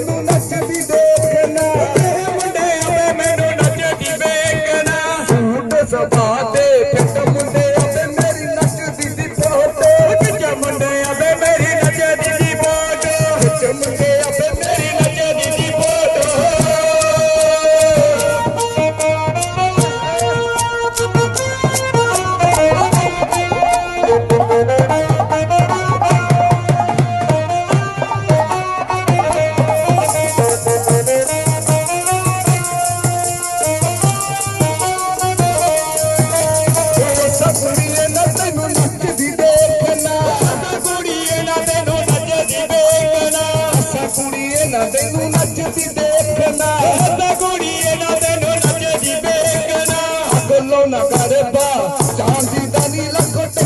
ਮੈਨੂੰ ਨੱਚਦੀ ਦੇਖਣਾ। ਤੇਰੇ ਮੁੰਡਿਆਂ ਵੇ ਮੈਨੂੰ ਨੱਚਦੀ ਵੇਖਣਾ ਸੂਟ ਸਭਾ ਤੇ ਕਿੱਟ ਮੁੰਡਿਆਂ ਵੇ ਮੇਰੀ ਨੱਚਦੀ ਦੀ ਬਹੁਤ। ਕਿੱਟ ਮੁੰਡਿਆਂ ਵੇ ਮੇਰੀ ਨੱਚਦੀ ਦੀ ਬਹੁਤ। ਕਿੱਟ ਮੁੰਡਿਆਂ ਵੇ ನಟನು ನಚ್ಚಿ ಬೇಕನ ಗುಡಿಯನ ಬೆನು ನಚ್ಚಿ ಬೇಕನ ಕೊಲ್ಲೋ ನಗರಪ್ಪ ಚಾಂದಿ ದನಿಲ ಕೊಟ್ಟ